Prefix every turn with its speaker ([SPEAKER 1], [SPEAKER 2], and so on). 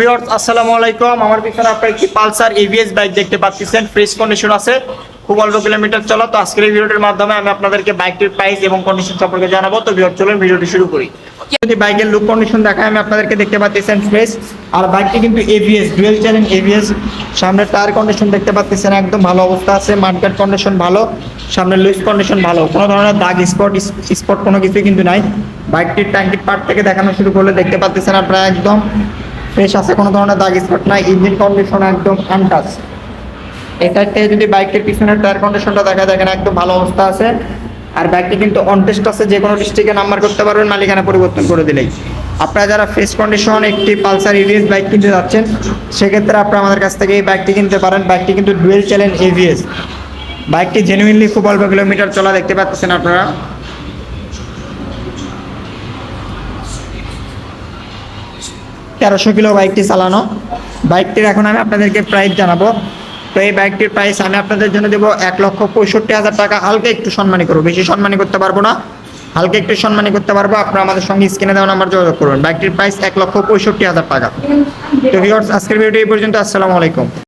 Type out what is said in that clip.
[SPEAKER 1] Viewers, আসসালামু আলাইকুম। আমার পিছনে পালসার এভিএস বাইক দেখতে ফ্রেশ কন্ডিশন আছে। অল্প কিলোমিটার তো আজকের মাধ্যমে আমি আপনাদেরকে বাইকটির প্রাইস এবং কন্ডিশন সম্পর্কে জানাব। ভিডিওটি শুরু করি। যদি বাইকের লুক কন্ডিশন আমি আপনাদেরকে দেখতে ফ্রেশ আর বাইকটি কিন্তু এভিএস চ্যানেল এভিএস সামনের টায়ার কন্ডিশন দেখতে পাচ্ছেন, একদম ভালো অবস্থা আছে। মার্কেট কন্ডিশন ভালো। সামনের লুইস কন্ডিশন ভালো। কোনো ধরনের দাগ স্পট স্পট কোনো কিছুই কিন্তু নাই। বাইকটির ট্যাঙ্কির পার্ট থেকে দেখানো শুরু করলে দেখতে পাচ্ছেন আপনারা একদম ফ্রেশ আছে, কোনো ধরনের দাগ স্পট নাই, ইঞ্জিন কন্ডিশন একদম আনটাচ এই সাইড যদি বাইকের পিছনের টায়ার কন্ডিশনটা দেখা দেখেন একদম ভালো অবস্থা আছে। আর বাইকটি কিন্তু অনটেস্ট আছে, যে কোনো ডিস্ট্রিক্টে নাম্বার করতে পারবেন মালিকানা পরিবর্তন করে দিলেই। আপনারা যারা ফ্রেশ কন্ডিশন একটি পালসার ইভিএস বাইক কিনতে যাচ্ছেন, সেক্ষেত্রে আপনারা আমাদের কাছ থেকে এই বাইকটি কিনতে পারেন। বাইকটি কিন্তু ডুয়েল চ্যালেঞ্জ এভিএস বাইকটি জেনুইনলি খুব অল্প কিলোমিটার চলা দেখতে পাচ্ছেন আপনারা। তেরোশো কিলো বাইকটি চালানো। বাইকটির এখন আমি আপনাদেরকে প্রাইস জানাব। তো এই বাইকটির প্রাইস আমি আপনাদের জন্য দেবো এক লক্ষ পঁয়ষট্টি হাজার টাকা। হালকা একটু সম্মানী করব, বেশি সম্মানী করতে পারব না। হালকা একটু সম্মানী করতে পারব। আপনারা আমাদের সঙ্গে স্ক্রিনে দেওয়া নাম্বার যোগাযোগ করবেন বাইকটির প্রাইস এক লক্ষ পঁয়ষট্টি হাজার টাকা। তো ভিউয়ার্স আজকের ভিডিও এই পর্যন্ত। আসসালামু আলাইকুম।